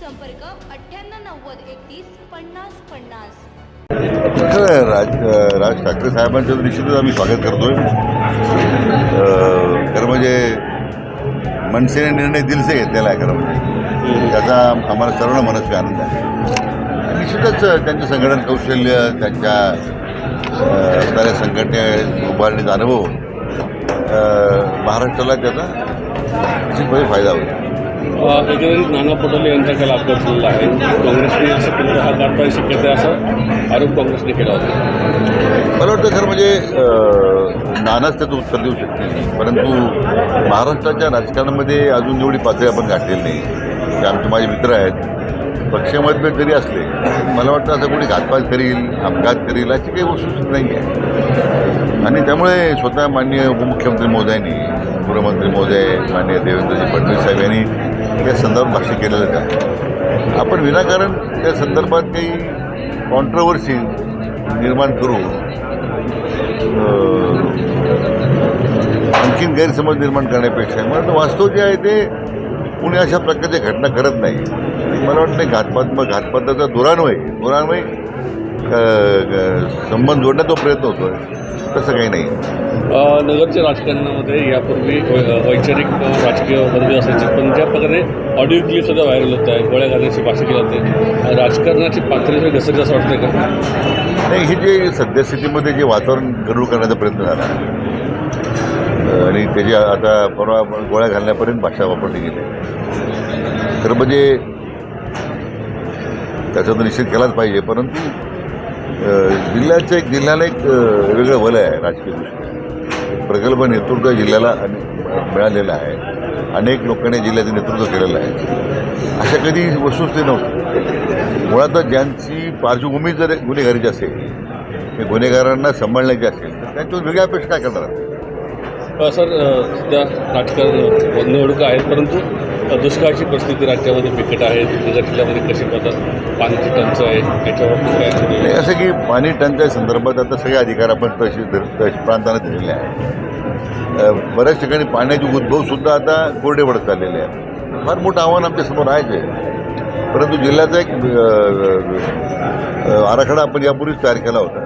संपर्क अठ्ठ्याण्णव नव्वद एकतीस पन्नास पन्नास. राज राज ठाकरे साहेबांचं तर निश्चितच आम्ही स्वागत करतोय. खरं म्हणजे मनसेने निर्णय दिलसे घेतलेला आहे खरं म्हणजे. त्याचा आम्हाला सर्व मनस्वी आनंद आहे. निश्चितच त्यांचं संघटन कौशल्य त्यांच्या असणाऱ्या संघटने उभारणीचा अनुभव महाराष्ट्राला त्याचा निश्चितपणे फायदा होईल. अ, नाना पटोले यांचा काल अपघात झालेला आहे. काँग्रेसने असं केलं हा काढता शक्यता आहे असा आरोप काँग्रेसने केला होता. मला वाटतं खरं म्हणजे नानाच त्याचं उत्तर देऊ शकते परंतु महाराष्ट्राच्या राजकारणामध्ये अजून एवढी पातळी आपण गाठलेली नाही. ते आमचे माझे मित्र आहेत. पक्षमतभेद जरी असले मला वाटतं असं कोणी घातपात करील अपघात करील अशी काही वस्तू नाही आहे आणि त्यामुळे स्वतः माननीय उपमुख्यमंत्री महोदयांनी गृहमंत्री महोदय माननीय देवेंद्रजी फडणवीस साहेब यांनी या संदर्भात भाष्य केलेलं आहे आपण विनाकारण त्या संदर्भात काही कॉन्ट्रोवर्सी निर्माण करू. आणखीन गैरसमज निर्माण करण्यापेक्षा. मला वास्तव जे आहे ते कुणी अशा प्रकारच्या घटना करत नाही. मला वाटतं नाही घातपात घातपाताचा दुरान्वय दुरान्वय संबंध जोडण्याचा प्रयत्न होतो आहे तसं काही नाही. नगरच्या राजकारणामध्ये यापूर्वी वैचारिक राजकीय वर्ग असायचे. पण ज्या प्रकारे ऑडिओ क्लिप सुद्धा व्हायरल होत आहे गोळ्या घालण्याची भाषा केली जाते राजकारणाची पातळी घसरली असं वाटतंय का? नाही हे जे सद्यस्थितीमध्ये जे वातावरण गडूळ करण्याचा प्रयत्न झाला आणि त्याची आता परवा गोळ्या घालण्यापर्यंत भाषा वापरली गेली. खरं म्हणजे त्याचा तर निषेध केलाच पाहिजे परंतु जिल्ह्याचं एक जिल्ह्याला एक वेगळं वलय आहे राजकीय दृष्ट्या प्रगल्भ नेतृत्व जिल्ह्याला आणि- मिळालेलं आहे. अनेक लोकांनी जिल्ह्याचं नेतृत्व केलेलं आहे. अशा कधी वस्तुस्थिती नव्हती. मुळातच ज्यांची पार्श्वभूमी जर गुन्हेगारीची असेल ते गुन्हेगारांना सांभाळण्याची असेल तर त्यांच्यावर वेगळ्या अपेक्षा काय करणार? सर त्या राजकारण निवडणुका आहेत परंतु दुष्काळाची परिस्थिती राज्यामध्ये बिकट आहे. दुर्गा जिल्ह्यामध्ये कशी पद्धत पाण्याची टंचाई त्याच्यावर काय नाही असं की पाणी टंचाई संदर्भात आता सगळे अधिकार आपण तहसील तहसील दिलेले आहे बऱ्याच ठिकाणी पाण्याचे उद्भवसुद्धा आता कोरडे पडत चाललेले आहे फार मोठं आव्हान आमच्यासमोर आहेच आहे. परंतु जिल्ह्याचा एक आराखडा आपण यापूर्वीच तयार केला होता.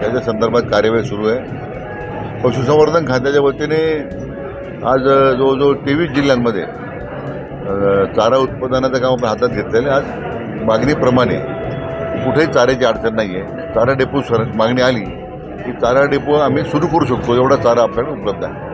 त्याच्या संदर्भात कार्यवाही सुरू आहे. पशुसंवर्धन खात्याच्या वतीने आज जवळजवळ तेवीस जिल्ह्यांमध्ये चारा उत्पादनाचं काम आपण हातात घेतलेलं आज मागणीप्रमाणे कुठेही चाऱ्याची अडचण नाही आहे चारा डेपो सर मागणी आली की चारा डेपो आम्ही सुरू करू शकतो. एवढा चारा आपल्याला उपलब्ध आहे.